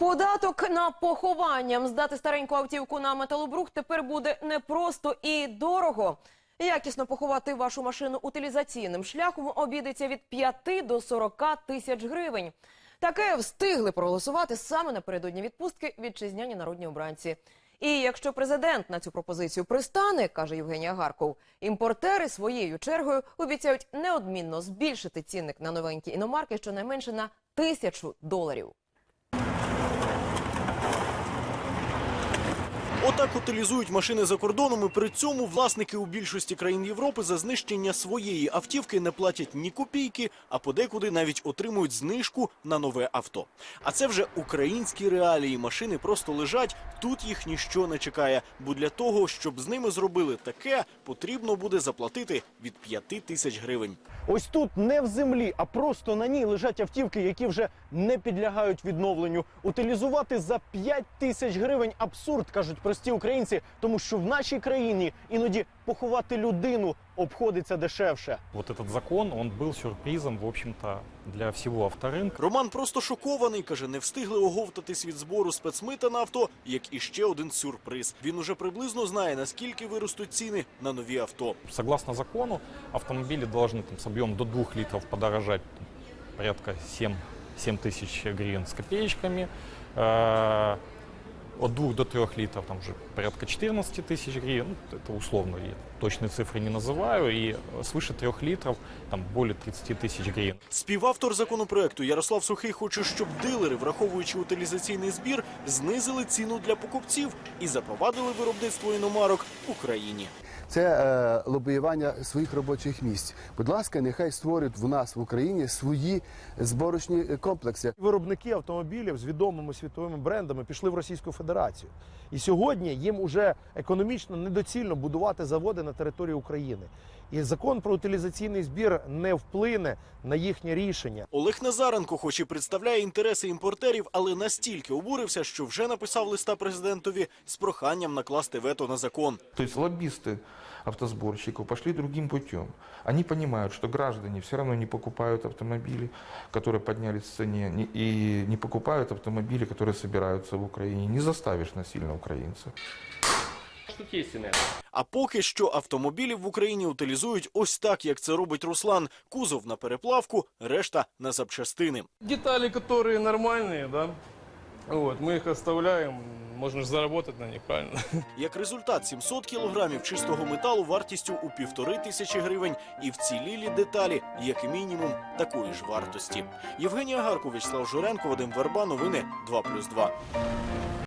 Податок на поховання здати стареньку автівку на металобрух тепер буде непросто і дорого. Якісно поховати вашу машину утилізаційним шляхом обійдеться від 5 до 40 тисяч гривень. Таке встигли проголосувати саме напередодні відпустки вітчизняні народні обранці. І якщо президент на цю пропозицію пристане, каже Євгенія Гарков, імпортери своєю чергою обіцяють неодмінно збільшити цінник на новенькі іномарки щонайменше на тисячу доларів. Отак утилізують машини за кордоном, і при цьому власники у більшості країн Європи за знищення своєї автівки не платять ні копійки, а подекуди навіть отримують знижку на нове авто. А це вже українські реалії. Машини просто лежать, тут їх ніщо не чекає. Бо для того, щоб з ними зробили таке, потрібно буде заплатити від 5 тисяч гривень. Ось тут не в землі, а просто на ній лежать автівки, які вже не підлягають відновленню. Утилізувати за 5 тисяч гривень абсурд, кажуть прості українці, тому що в нашій країні іноді поховати людину обходиться дешевше. Вот этот закон, он был сюрпризом, в общем-то, для всего авторынка. Роман просто шокований. каже, не встигли оговтатись від збору спецмита на авто, як і ще один сюрприз. Він уже приблизно знає, наскільки виростуть ціни на нові авто. Согласно закону, автомобили должны там, с объемом до 2 литров подорожать там, порядка 7, 7 тысяч гривен с копеечками. Э, От 2 до 3 литров там уже порядка 14 тысяч гривен. Ну, это условно, я точные цифры не называю. И свыше 3 литров там более 30 тысяч гривен. Співавтор законопроекту Ярослав Сухий хоче, щоб дилери, враховуючи утилізаційний збір, знизили ціну для покупців і запровадили виробництво іномарок в Україні. це е, лобіювання своїх робочих місць. Будь ласка, нехай створюють в нас в Україні свої зборочні комплекси. Виробники автомобілів з відомими світовими брендами пішли в Російську Федерацію. І сьогодні їм уже економічно недоцільно будувати заводи на території України. І закон про утилізаційний збір не вплине на їхнє рішення. Олег Назаренко, хоч і представляє інтереси імпортерів, але настільки обурився, що вже написав листа президентові з проханням накласти вето на закон. То есть лоббисты автосборщиков пошли другим путем. Они понимают, что граждане все равно не покупают автомобили, которые поднялись в цене, не- и не покупают автомобили, которые собираются в Украине. Не заставишь насильно украинцев. А поки що автомобілів в Україні утилізують ось так, як це робить Руслан. Кузов на переплавку, решта на запчастини. Детали, которые нормальные, да, вот, мы их оставляем, можно же заработать на них, правильно? Як результат, 700 кілограмів чистого металу вартістю у півтори тисячі гривень і вцілілі деталі, як мінімум, такої ж вартості. Євгенія Гаркович, Слав Журенко, Вадим Верба, новини 2+,2.